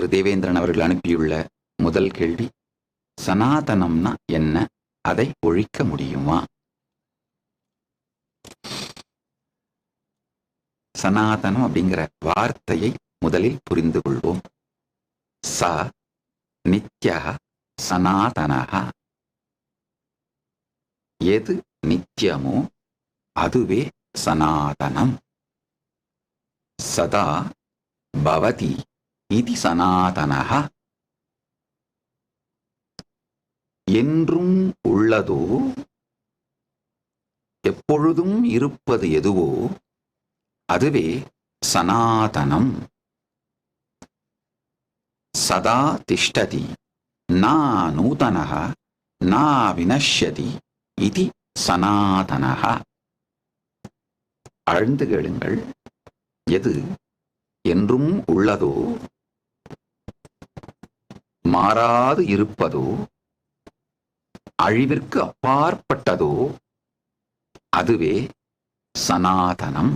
திரு தேவேந்திரன் அவர்கள் அனுப்பியுள்ள முதல் கேள்வி சனாதனம்னா என்ன? அதை ஒழிக்க முடியுமா? சனாதனம் அப்படிங்கிற வார்த்தையை முதலில் புரிந்து கொள்வோம். ச நித்யா சனாதனகா எது நித்தியமோ அதுவே சனாதனம். சதா பவதி இது சனாதனஹ. என்றும் உள்ளதோ எப்பொழுதும் இருப்பது எதுவோ அதுவே சனாதனம். சதா திஷ்டதி நா நூதனः நா வினஷ்யதி இது சனாதனः ஆழ்ந்து கேளுங்கள் எது என்றும் உள்ளதோ மாறாது இருப்பதோ அழிவிற்கு அப்பாற்பட்டதோ அதுவே சனாதனம்.